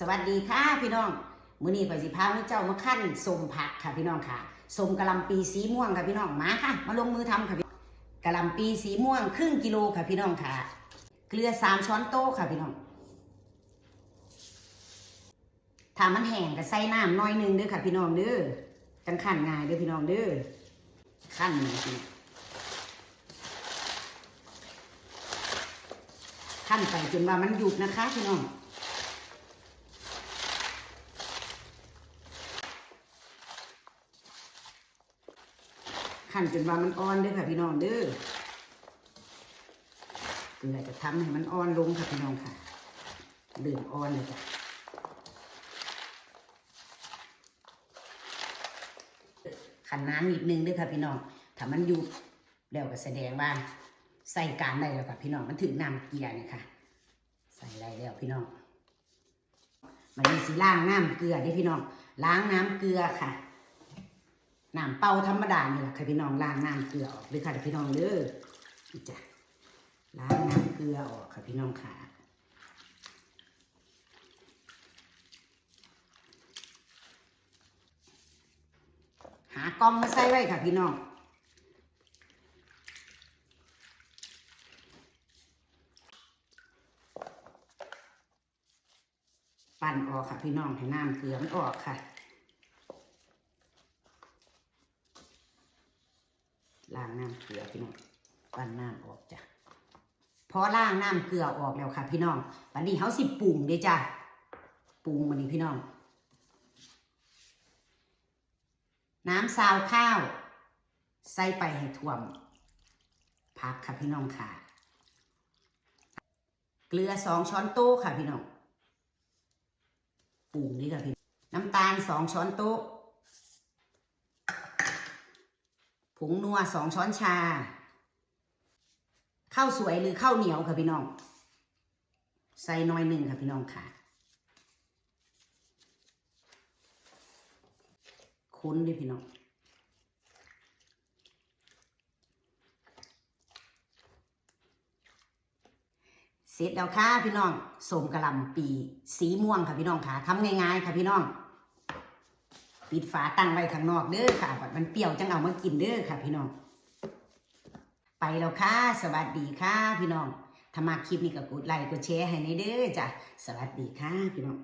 สวัสดีค่ะพี่น้องมื้อนี้ข่อยสิพาพวกเจ้ามาขั้นสมผักค่ะพี่น้องค่ะสมกะหล่ำปีสีม่วงค่ะพี่น้องมาค่ะ มาลงมือทำค่ะพี่กะหล่ำปีสีม่วงครึ่งกิโลค่ะพี่น้องค่ะ เกลือสามช้อนโต๊ะค่ะพี่น้องถ้ามันแห้งก็ใส่น้ำน้อยหนึงเด้อค่ะพี่น้องเด้อจังขั้นง่ายเด้อพี่น้องเด้อขั้นหนึ่งขั้นไปจนว่ามันหยุดนะคะพี่น้อง ขั้นจนว่ามันอ่อนเด้อค่ะพี่น้องเด้อเกลือจะทำให้มันอ่อนลงค่ะพี่น้องค่ะเลื่อนอ่อนเลยจ้ะขันน้ำนิดนึงด้อค่ะพี่น้อง ถ้ามันยู่แล้วก็แสดงว่าใส่การได้แล้วค่ะพี่น้อง มันถึงน้ำเกลือเนี่ยค่ะ ใส่ได้แล้วพี่น้อง มันมีสีล้างน้ำเกลือด้อพี่น้อง ล้างน้ำเกลือค่ะ น้ำเป่าธรรมดานี่แหละค่ะพี่น้องล้างน้ำเกลือออกเลยค่ะพี่น้องเด้อนี่จ้ะล้างน้ำเกลือออกค่ะพี่น้องค่ะหากล้องมาใส่ไว้ค่ะพี่น้องปั่นออกค่ะพี่น้องให้น้ำเกลือมันออกค่ะ ล้างน้ำเกลือพี่น้องปั้นน้ำออกจ้ะพอล้างน้ำเกลือออกแล้วค่ะ พี่น้องวันนี้เขาสิปรุงเด้จ้ะปรุงวันนี้พี่น้อง น้ำซาวข้าว ใส่ไปให้ท่วมพักค่ะพี่น้องค่ะ เกลือสองช้อนโต๊ะค่ะพี่น้องปรุงนี่ค่ะพี่น้ำตาลสองช้อนโต๊ะ ผงนัวสองช้อนชา ข้าวสวยหรือข้าวเหนียวค่ะพี่น้อง ใส่น้อยหนึ่งค่ะพี่น้องค่ะ คุ้นดิพี่น้องเสร็จแล้วค่ะพี่น้องสมกะลำปี สีม่วงค่ะพี่น้องค่ะทำง่ายๆค่ะพี่น้อง ปิดฝาตั้งไว้ข้างนอกเด้อค่ะบัดมันเปรี้ยวจังเอามากินเด้อค่ะ พี่น้อง ไปแล้วค่ะ สวัสดีค่ะ พี่น้องถ้ามาคลิปนี้ก็กดไลค์กดแชร์ให้ในเด้อจ้ะสวัสดีค่ะ พี่น้อง